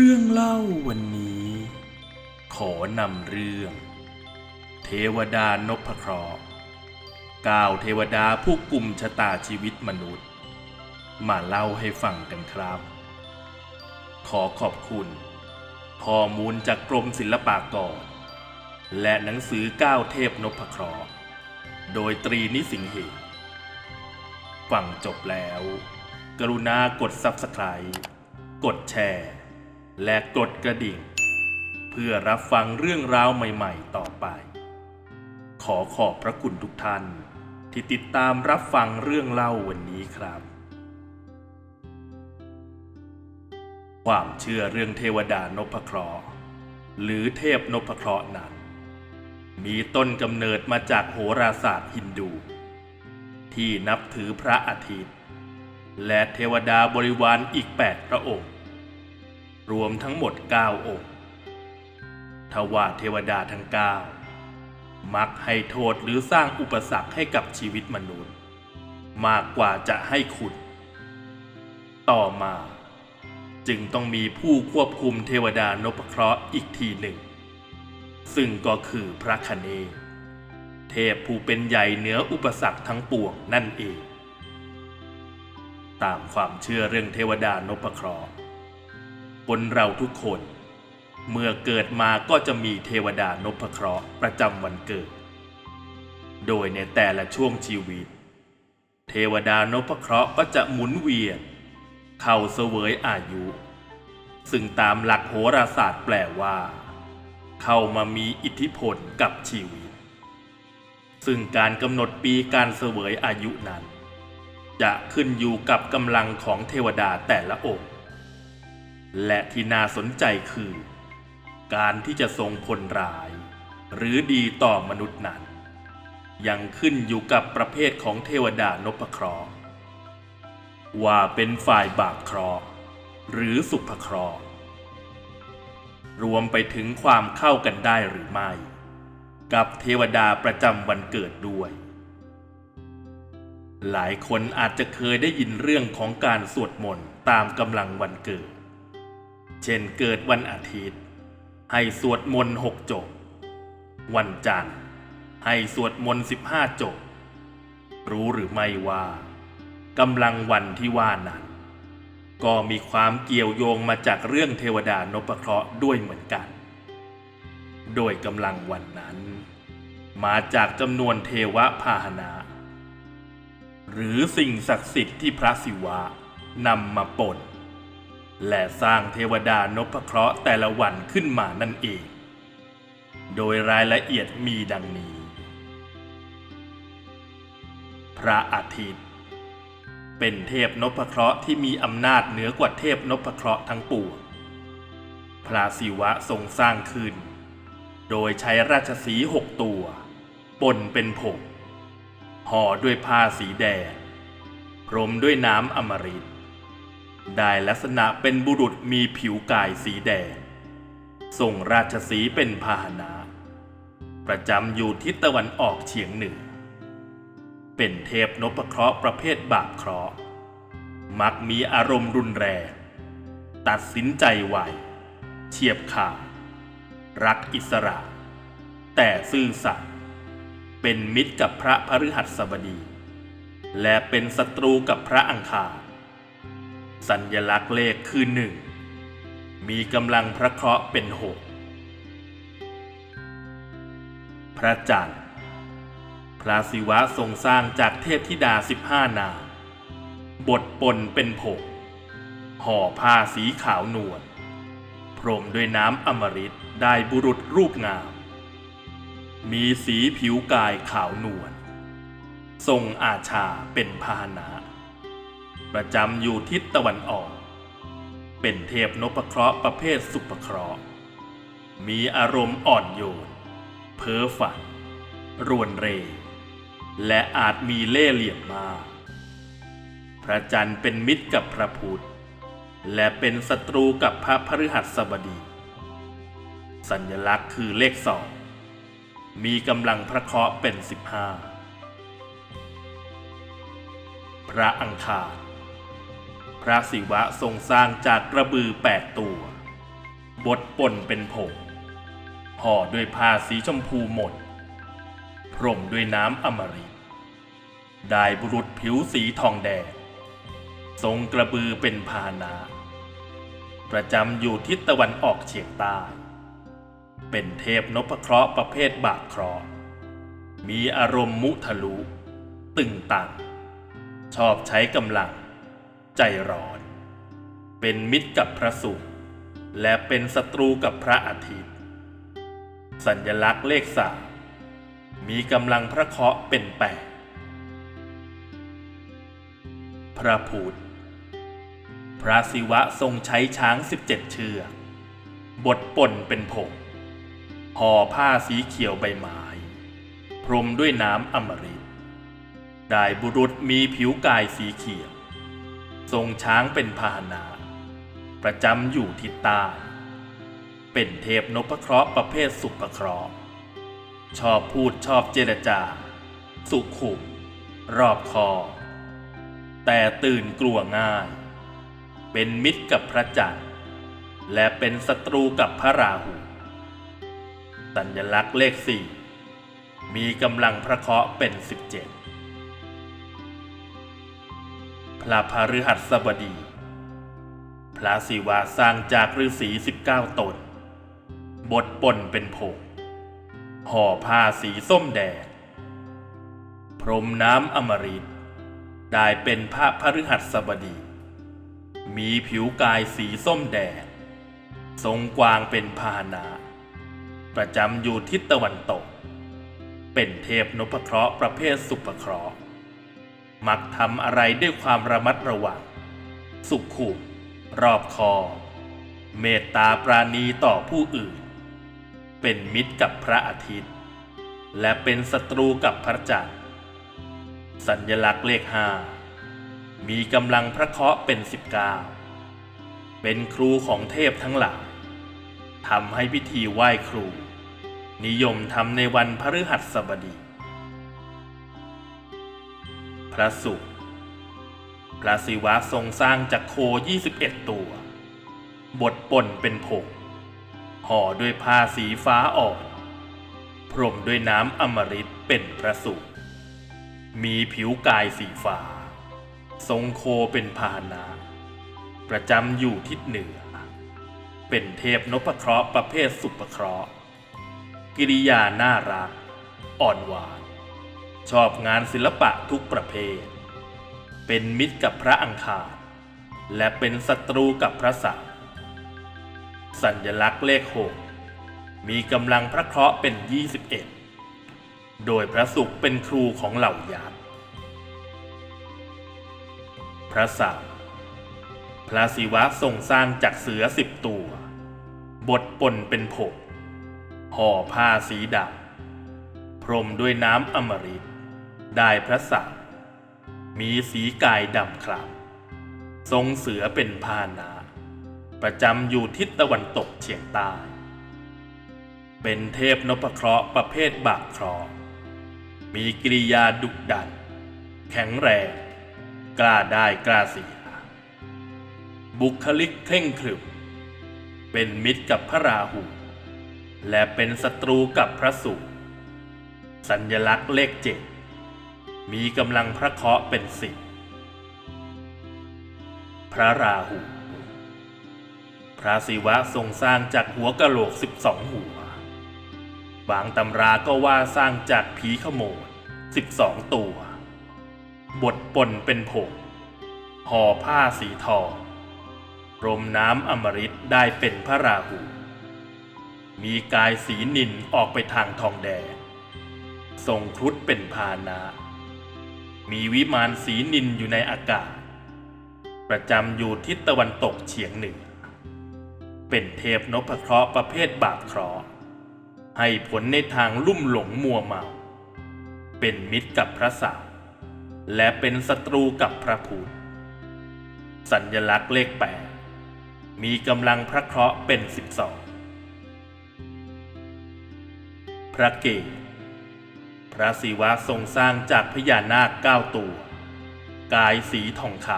เรื่องเล่าวันนี้ ขอนำเรื่อง เทวดานพเคราะห์ก้าวเทวดาผู้กลุ่มชะตาชีวิตมนุษย์ มาเล่าให้ฟังกันครับ ขอขอบคุณ ข้อมูลจากกรมศิลปากร และหนังสือก้าวเทพนพเคราะห์โดยตรีนิสิงห์เหตุฟังจบแล้ว กรุณากด Subscribe กดแชร์ และกดกระดิ่ง เพื่อรับฟังเรื่องราวใหม่ๆ ต่อไป ขอขอบพระคุณทุกท่าน ที่ติดตามรับฟังเรื่องเล่าวันนี้ครับ ความเชื่อเรื่องเทวดานพเคราะห์หรือเทพนพเคราะห์นั้น มีต้นกำเนิดมาจากโหราศาสตร์ฮินดู ที่นับถือพระอาทิตย์ และเทวดาบริวารอีก 8 พระองค์ รวมทั้งหมด 9 องค์ ทว่าเทวดาทั้ง 9 มักให้โทษหรือสร้างอุปสรรคให้กับชีวิตมนุษย์ มากกว่าจะให้คุณ ต่อมาจึงต้องมีผู้ควบคุมเทวดานพเคราะห์อีกทีหนึ่ง ซึ่งก็คือพระคเนศเทพผู้เป็นใหญ่เหนืออุปสรรคทั้งปวงนั่นเอง ตามความเชื่อเรื่องเทวดานพเคราะห์ คนเราทุกคน เมื่อเกิดมาก็จะมีเทวดานพเคราะห์ประจำวันเกิด โดยในแต่ละช่วงชีวิต เทวดานพเคราะห์ก็จะหมุนเวียน เข้าเสวยอายุ ซึ่งตามหลักโหราศาสตร์แปลว่า เข้ามามีอิทธิพลกับชีวิต ซึ่งการกำหนดปีการเสวยอายุนั้น จะขึ้นอยู่กับกำลังของเทวดาแต่ละองค์ และที่น่าสนใจคือ การที่จะทรงผลร้าย หรือดีต่อมนุษย์นั้น ยังขึ้นอยู่กับประเภทของเทวดานพเคราะห์ว่าเป็นฝ่ายบาปเคราะห์หรือสุภเคราะห์รวมไปถึงความเข้ากันได้หรือไม่ กับเทวดาประจำวันเกิดด้วย หลายคนอาจจะเคยได้ยินเรื่องของการสวดมนต์ตามกำลังวันเกิด เช่นเกิดวันอาทิตย์ ให้สวดมนต์หกจบ วันจันทร์ให้สวดมนต์สิบห้าจบ รู้หรือไม่ว่ากำลังวันที่ว่านั้น ก็มีความเกี่ยวโยงมาจากเรื่องเทวดานพเคราะห์ด้วยเหมือนกัน โดยกำลังวันนั้น มาจากจำนวนเทวะพาหนะ หรือสิ่งศักดิ์สิทธิ์ที่พระศิวะนำมาปน และสร้างเทวดานพเคราะห์แต่ละวันขึ้นมานั่นเอง โดยรายละเอียดมีดังนี้ พระอาทิตย์ เป็นเทพนพเคราะห์ที่มีอำนาจเหนือกว่าเทพนพเคราะห์ทั้งปวง พระศิวะทรงสร้างขึ้น โดยใช้ราชสีห์หกตัวปนเป็นผงห่อด้วยผ้าสีแดงพรมด้วยน้ำอมฤต ได้ลักษณะเป็นบุรุษมีผิวกายสีแดง ทรงราชสีเป็นพาหนะ ประจำอยู่ทิศตะวันออกเฉียงเหนือ เป็นเทพนพเคราะห์ประเภทบาปเคราะห์ มักมีอารมณ์รุนแรง ตัดสินใจไว เฉียบขาด รักอิสระ แต่ซื่อสัตย์ เป็นมิตรกับพระพฤหัสบดี และเป็นศัตรูกับพระอังคาร สัญญลักษณ์เลขคือหนึ่งมีกำลังพระเคราะห์เป็นหกพระจันทร์ พระศิวะทรงสร้างจากเทพธิดาสิบห้านางบทปนเป็นผงห่อผ้าสีขาวนวล พรมด้วยน้ำอมฤตได้บุรุษรูปงาม มีสีผิวกายขาวนวล ทรงอาชาเป็นพาหนะ ประจำอยู่ทิศตะวันออก เป็นเทพนพเคราะห์ประเภทสุปเคราะห์ มีอารมณ์อ่อนโยน เพ้อฝัน รวนเร และอาจมีเล่ห์เหลี่ยมมาก พระจันทร์เป็นมิตรกับพระพุทธและเป็นศัตรูกับพระพฤหัสบดี สัญลักษณ์คือเลขสอง มีกำลังพระเคราะห์เป็นสิบห้าพระอังคาร ระศิวะทรงสร้างจากกระบือแปดตัว บดป่นเป็นผงห่อด้วยผ้าสีชมพูหมด พรมด้วยน้ำอมฤตได้บุรุษผิวสีทองแดง ทรงกระบือเป็นพาหนะ ประจำอยู่ทิศตะวันออกเฉียงใต้ เป็นเทพนพเคราะห์ประเภทบาปเคราะห์ มีอารมณ์มุทะลุ ตึงตังชอบใช้กำลัง ใจร้อน เป็นมิตรกับพระศุกร์และเป็นศัตรูกับพระอาทิตย์ สัญลักษณ์เลขสามมีกำลังพระเคราะห์เป็นแปดพระพุทธพระศิวะทรงใช้ช้างสิบเจ็ดเชือกบดป่นเป็นผงห่อผ้าสีเขียวใบไม้พรมด้วยน้ำอมฤตได้บุรุษมีผิวกายสีเขียว ทรงช้างเป็นพาหนะ ประจำอยู่ทิศใต้เป็นเทพนพเคราะห์ประเภทสุภเคราะห์ ชอบพูดชอบเจรจา สุขุม รอบคอ แต่ตื่นกลัวง่าย เป็นมิตรกับพระจันทร์และเป็นศัตรูกับพระราหู สัญลักษณ์เลขสี่มีกำลังพระเคราะห์เป็นสิบเจ็ด พระพฤหัสบดี พระศิวะสร้างจากฤาษีสิบเก้าตนบดป่นเป็นผงห่อผ้าสีส้มแดง พรมน้ำอมฤตได้เป็นพระพฤหัสบดี มีผิวกายสีส้มแดง ทรงกวางเป็นพาหนะ ประจำอยู่ทิศตะวันตก เป็นเทพนพเคราะห์ประเภทสุภเคราะห์ มักทำอะไรด้วยความระมัดระวัง สุขุมรอบคอบเมตตาปราณีต่อผู้อื่น เป็นมิตรกับพระอาทิตย์ และเป็นศัตรูกับพระจันทร์ สัญลักษณ์เลขห้ามีกำลังพระเคราะห์เป็นสิบเก้าเป็นครูของเทพทั้งหลายทำให้พิธีไหว้ครู นิยมทำในวันพฤหัสบดี พระศุกร์พระศิวะทรงสร้างจากโค 21 ตัวบดป่นเป็นผงห่อด้วยผ้าสีฟ้าอ่อน พรมด้วยน้ำอมฤตเป็นพระศุกร์มีผิวกายสีฟ้า ทรงโคเป็นพานะ ประจำอยู่ทิศเหนือ เป็นเทพนพเคราะห์ประเภทสุปเคราะห์ กิริยาน่ารัก อ่อนหวาน ชอบงานศิลปะทุกประเภท เป็นมิตรกับพระอังคาร และเป็นศัตรูกับพระเสาร์สัญลักษณ์เลขหกมีกำลังพระเคราะห์เป็น 21 โดยพระศุกร์เป็นครูของเหล่ายักษ์พระเสาร์พระศิวะทรงสร้างจากเสือสิบตัวบดป่นเป็นผงห่อผ้าสีดำพรมด้วยน้ำอมฤต ได้พระสักดิ์มีสีกายดำคล้ำทรงเสือเป็นพานะประจำอยู่ทิศตะวันตกเฉียงใต้ เป็นเทพนพเคราะห์ประเภทบาปเคราะห์มีกิริยาดุดัน แข็งแรง กล้าได้กล้าเสีย บุคลิกเคร่งขรึม เป็นมิตรกับพระราหู และเป็นศัตรูกับพระศุกร์สัญลักษณ์เลขเจ็ด มีกำลังพระเคราะห์เป็นสิบพระราหู พระศิวะทรงสร้างจากหัวกะโหลกสิบสองหัว บางตำราก็ว่าสร้างจากผีขโมดสิบสองตัวบดปนเป็นผงห่อผ้าสีทองรมน้ำอมฤตได้เป็นพระราหู มีกายสีนินออกไปทางทองแดงทรงครุฑเป็นพานะ มีวิมานสีนินอยู่ในอากาศ ประจำอยู่ทิศตะวันตกเฉียงเหนือ เป็นเทพนพเคราะห์ประเภทบาปเคราะห์ให้ผลในทางลุ่มหลงมัวเมา เป็นมิตรกับพระสาวและเป็นศัตรูกับพระพุทธสัญลักษณ์เลขแปดมีกำลังพระเคราะห์เป็นสิบสองพระเกศ ระศิวะทรงสร้างจากพญานาคเก้าตัว กายสีทองค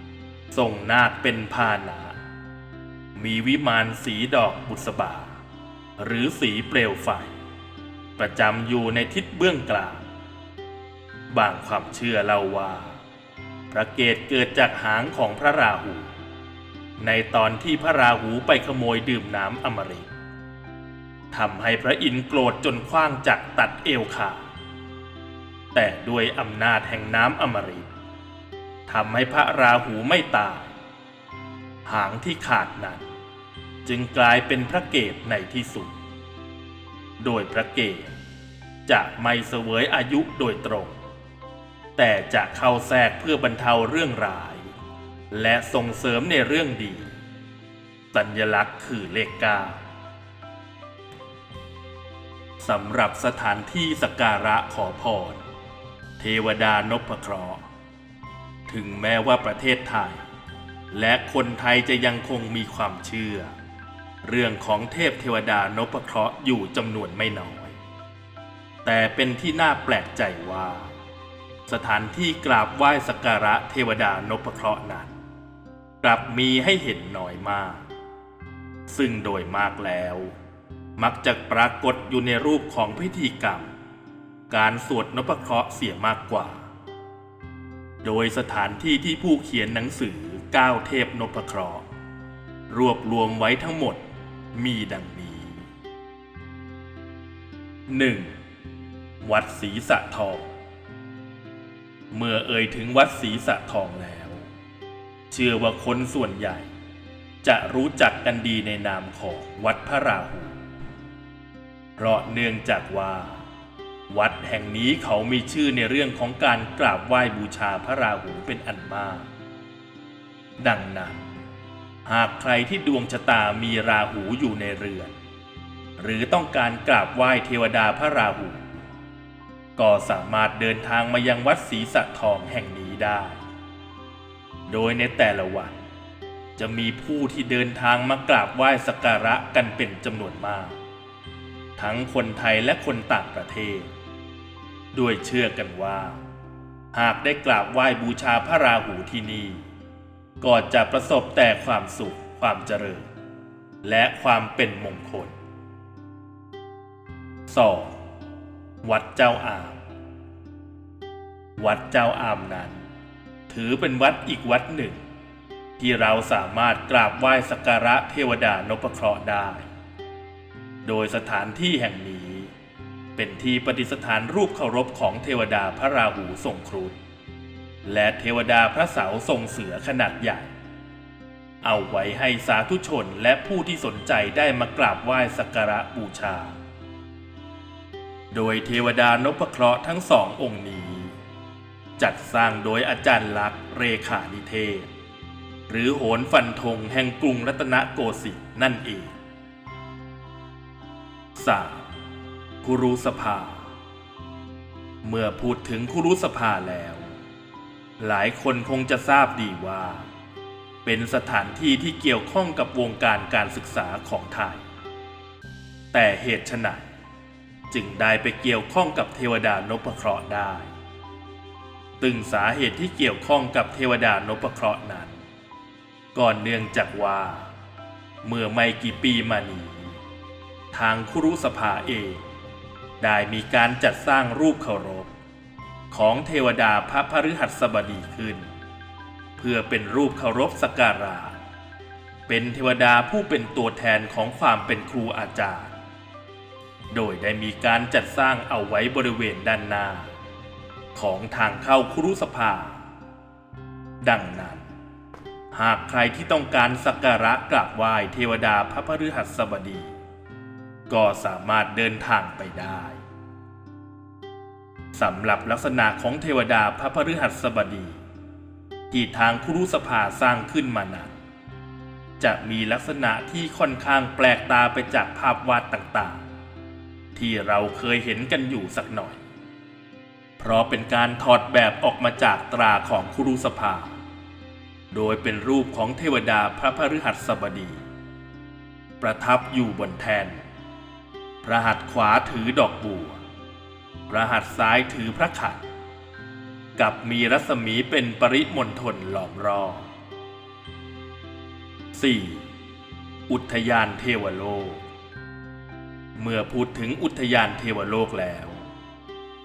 ำทรงนาคเป็นพาหนะมีวิมานสีดอกบุษบา หรือสีเปลวไฟ ประจำอยู่ในทิศเบื้องกลาง บางความเชื่อเล่าว่า พระเกตเกิดจากหางของพระราหู ในตอนที่พระราหูไปขโมยดื่มน้ำอมฤตทำให้พระอินทร์โกรธจนคว้างจักตัดเอวขาด แต่ด้วยอำนาจแห่งน้ำอมฤตทำให้พระราหูไม่ตาย หางที่ขาดนั้น จึงกลายเป็นพระเกตในที่สุด โดยพระเกตจะไม่เสวยอายุโดยตรง แต่จะเข้าแทรกเพื่อบรรเทาเรื่องร้าย และส่งเสริมในเรื่องดี สัญลักษณ์คือเลขเก้าสำหรับสถานที่สักการะขอพร เทวดานพเคราะห์ถึงแม้ว่าประเทศไทย และคนไทยจะยังคงมีความเชื่อ เรื่องของเทพเทวดานพเคราะห์อยู่จำนวนไม่น้อย แต่เป็นที่น่าแปลกใจว่า สถานที่กราบไหว้สักการะเทวดานพเคราะห์นั้น กลับมีให้เห็นน้อยมาก ซึ่งโดยมากแล้ว มักจะปรากฏอยู่ในรูปของพิธีกรรม การสวดนพเคราะห์เสียมากกว่า โดยสถานที่ที่ผู้เขียนหนังสือก้าวเทพนพเคราะห์รวบรวมไว้ทั้งหมดมีดังนี้ 1. วัดศรีสะทอง เมื่อเอ่ยถึงวัดศรีสะทองแล้ว เชื่อว่าคนส่วนใหญ่ จะรู้จักกันดีในนามของวัดพระราหู เพราะเนื่องจากว่า วัดแห่งนี้เขามีชื่อในเรื่องของการกราบไหว้บูชาพระราหูเป็นอันมาก ดังนั้น หากใครที่ดวงชะตามีราหูอยู่ในเรือน หรือต้องการกราบไหว้เทวดาพระราหู ก็สามารถเดินทางมายังวัดศรีสะทองแห่งนี้ได้ โดยในแต่ละวัน จะมีผู้ที่เดินทางมากราบไหว้สักการะกันเป็นจำนวนมากทั้งคนไทยและคนต่างประเทศ ด้วยเชื่อกันว่า หากได้กราบไหว้บูชาพระราหูที่นี่ก็จะประสบแต่ความสุขความเจริญ และความเป็นมงคล 2. วัดเจ้าอาม วัดเจ้าอามนั้น ถือเป็นวัดอีกวัดหนึ่ง ที่เราสามารถกราบไหว้สักการะเทวดานพเคราะห์ได้ โดยสถานที่แห่งนี้ เป็นที่ประดิษฐานรูปเคารพของเทวดาพระราหูทรงครุฑและเทวดาพระเสาทรงเสือขนาดใหญ่ เอาไว้ให้สาธุชนและผู้ที่สนใจได้มากราบไหว้สักการะบูชา โดยเทวดานพเคราะห์ทั้งสององค์นี้ จัดสร้างโดยอาจารย์ลักษ์เรขานิเทศ หรือโหนฟันธงแห่งกรุงรัตนโกสินทร์นั่นเอง 3. คุรุสภา เมื่อพูดถึงคุรุสภาแล้ว หลายคนคงจะทราบดีว่า เป็นสถานที่ที่เกี่ยวข้องกับวงการการศึกษาของไทย แต่เหตุไฉนจึงได้ไปเกี่ยวข้องกับเทวดานพเคราะห์ได้ตึงสาเหตุที่เกี่ยวข้องกับเทวดานพเคราะห์นั้น ก่อนเนื่องจากว่า เมื่อไม่กี่ปีมานี้ ทางคุรุสภาเอง ได้มีการจัดสร้างรูปเคารพ ของเทวดาพระพฤหัสบดีขึ้น เพื่อเป็นรูปเคารพสักการะเป็นเทวดาผู้เป็นตัวแทนของความเป็นครูอาจารย์ โดยได้มีการจัดสร้างเอาไว้บริเวณด้านหน้า ของทางเข้าครุสภา ดังนั้น หากใครที่ต้องการสักการะกราบไหว้เทวดาพระพฤหัสบดี ก็สามารถเดินทางไปได้ สำหรับลักษณะของเทวดาพระพฤหัสบดี ที่ทางครุสภาสร้างขึ้นมานั้นจะมีลักษณะที่ค่อนข้างแปลกตาไปจากภาพวาดต่างๆ ที่เราเคยเห็นกันอยู่สักหน่อย เพราะเป็นการถอดแบบออกมาจากตราของครุสภา โดยเป็นรูปของเทวดาพระพฤหัสบดี ประทับอยู่บนแทนพระหัตถ์ขวาถือดอกบัว พระหัตถ์ซ้ายถือพระขันกับมีรัศมีเป็นปริมณฑลล้อมรอบ 4. อุทยานเทวโลก เมื่อพูดถึงอุทยานเทวโลกแล้ว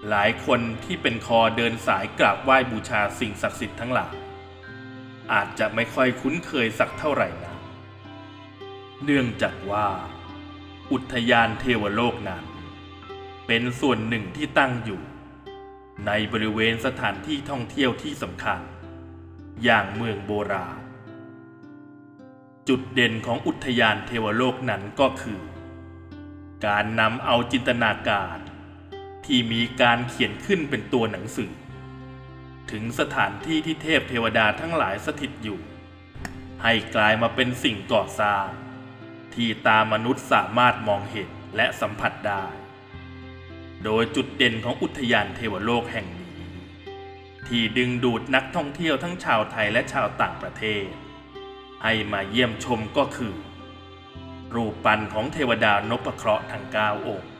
หลายคนที่เป็นคอเดินสายกราบไหว้บูชาสิ่งศักดิ์สิทธิ์ทั้งหลายอาจจะไม่ค่อยคุ้นเคยสักเท่าไหร่นะเนื่องจากว่า อุทยานเทวโลกนั้น เป็นส่วนหนึ่งที่ตั้งอยู่ ในบริเวณสถานที่ท่องเที่ยวที่สำคัญ อย่างเมืองโบราณ จุดเด่นของอุทยานเทวโลกนั้นก็คือ การนำเอาจินตนาการ ที่มีการเขียนขึ้นเป็นตัวหนังสือ ถึงสถานที่ที่เทพเทวดาทั้งหลายสถิตอยู่ ให้กลายมาเป็นสิ่งก่อสร้าง ที่ตามนุษย์สามารถมองเห็นและสัมผัสได้ โดยจุดเด่นของอุทยานเทวโลกแห่งนี้ ที่ดึงดูดนักท่องเที่ยวทั้งชาวไทยและชาวต่างประเทศ ให้มาเยี่ยมชมก็คือ รูปปั้นของเทวดานพเคราะห์ทั้งเก้าองค์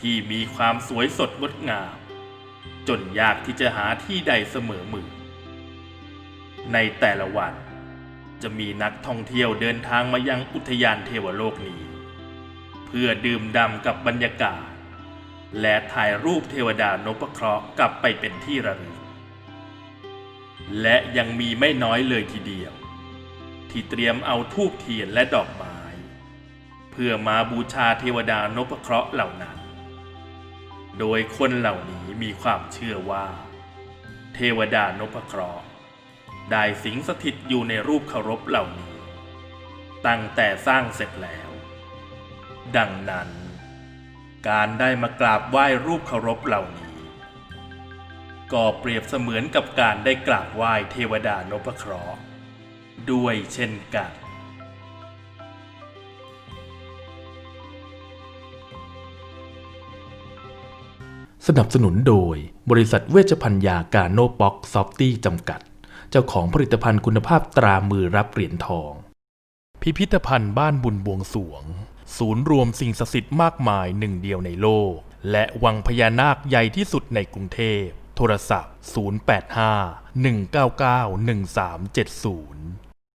ที่มีความสวยสดงดงาม จนยากที่จะหาที่ใดเสมอมือ ในแต่ละวันจะมีนักท่องเที่ยวเดินทางมายังอุทยานเทวโลกนี้ เพื่อดื่มด่ำกับบรรยากาศ และถ่ายรูปเทวดานพเคราะห์กลับไปเป็นที่ระลึก และยังมีไม่น้อยเลยทีเดียว ที่เตรียมเอาทูบเทียนและดอกไม้ เพื่อมาบูชาเทวดานพเคราะห์เหล่านั้น โดยคนเหล่านี้มีความเชื่อว่า เทวดานพเคราะห์ได้สิงสถิตอยู่ในรูปเคารพเหล่านี้ ตั้งแต่สร้างเสร็จแล้ว ดังนั้น การได้มากราบไหว้รูปเคารพเหล่านี้ ก็เปรียบเสมือนกับการได้กราบไหว้เทวดานพเคราะห์ด้วยเช่นกันสนับสนุนโดยบริษัทเวชภัณฑ์ยาการโนบ็อกซอฟตี้จำกัด เจ้าของผลิตภัณฑ์คุณภาพตรามือรับเหรียญทอง พิพิธภัณฑ์บ้านบุญบวงสวง ศูนย์รวมสิ่งศักดิ์สิทธิ์มากมายหนึ่งเดียวในโลก และวังพญานาคใหญ่ที่สุดในกรุงเทพ โทรศัพท์ 085 199 1370